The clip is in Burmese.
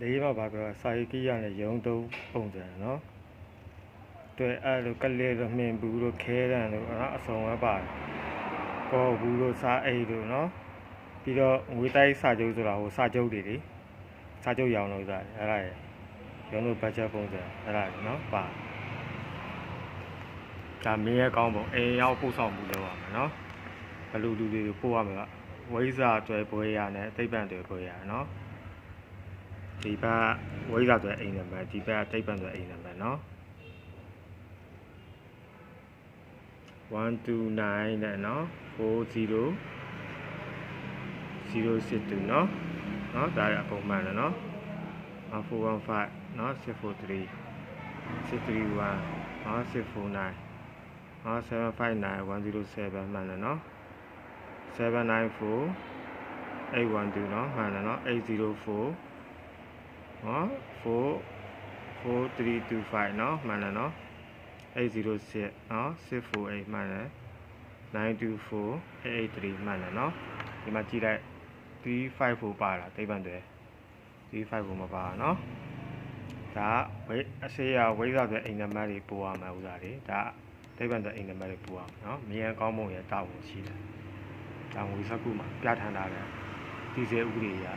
လေးမှာပါပြောစာရေးကိရနဲ့ရုံသုံးပုံစံနော်တွေ့အဲ့လိုကလေးတော့မြင်ဘူးလို့ခဲတယ်လို့နော်အစုံပဲပါတယ်ပေါ်ဘူးလို့စာအိတ်လို့နော်ပြီးတော့ငွေတိုက်စာချုပ်ဆိုတာဟိုစာချုပ်တွေလေစာချုပ်ရောင်းလို့စားတယ်အဲ့ဒါရယ်ရုံလို့ဘတ်ဂျက်ပုံစံအဲ့ဒါလေနော်ပါဒါမင်းရဲ့ကောင်းပုံအိမ်ရောက်ပို့ဆောင်မှုလုပ်ရမယ်နော်ဘလူလူတွေကိုပို့ရမယ်ကဝိဇ္ဇာကျွဲပွဲရနဲ့အသိပ္ပံတွေပွဲရနော် ဒီဘက်ဝိဇ္ဇာဆိုတဲ့အိမ်နံပါတ်ဒီဘက်တိတ်ပံဆိုတဲ့အိမ်နံပါတ်เนาะ129နဲ့เนาะ40 062เนาะเนาะဒါရအပုံမှန်တယ်เนาะ415เนาะ643 631เนาะ649เนาะ759 107မှန်တယ်เนาะ794 812เนาะမှန်တယ်เนาะ804 နော်4 4325เนาะမှန်တယ်เนาะ806เนาะ648မှန်တယ်924 883မှန်တယ်เนาะဒီမှာကြည့်လိုက်354ပါလားတိတ်ပန်တယ်354မပါเนาะဒါဝိအစေးရဝိဇ္ဇာဆိုအိမ်နံပါတ်တွေပို့ရမှာဥစားတွေဒါတိတ်ပန်ဆိုအိမ်နံပါတ်တွေပို့ရမှာเนาะမြန်ကောင်းမုံရဲ့တာဝန်ရှိတယ်ဒါငွေစက္ကူမှာပြဋ္ဌာန်းထားတယ်ဒီဇယ်ဥပဒေရ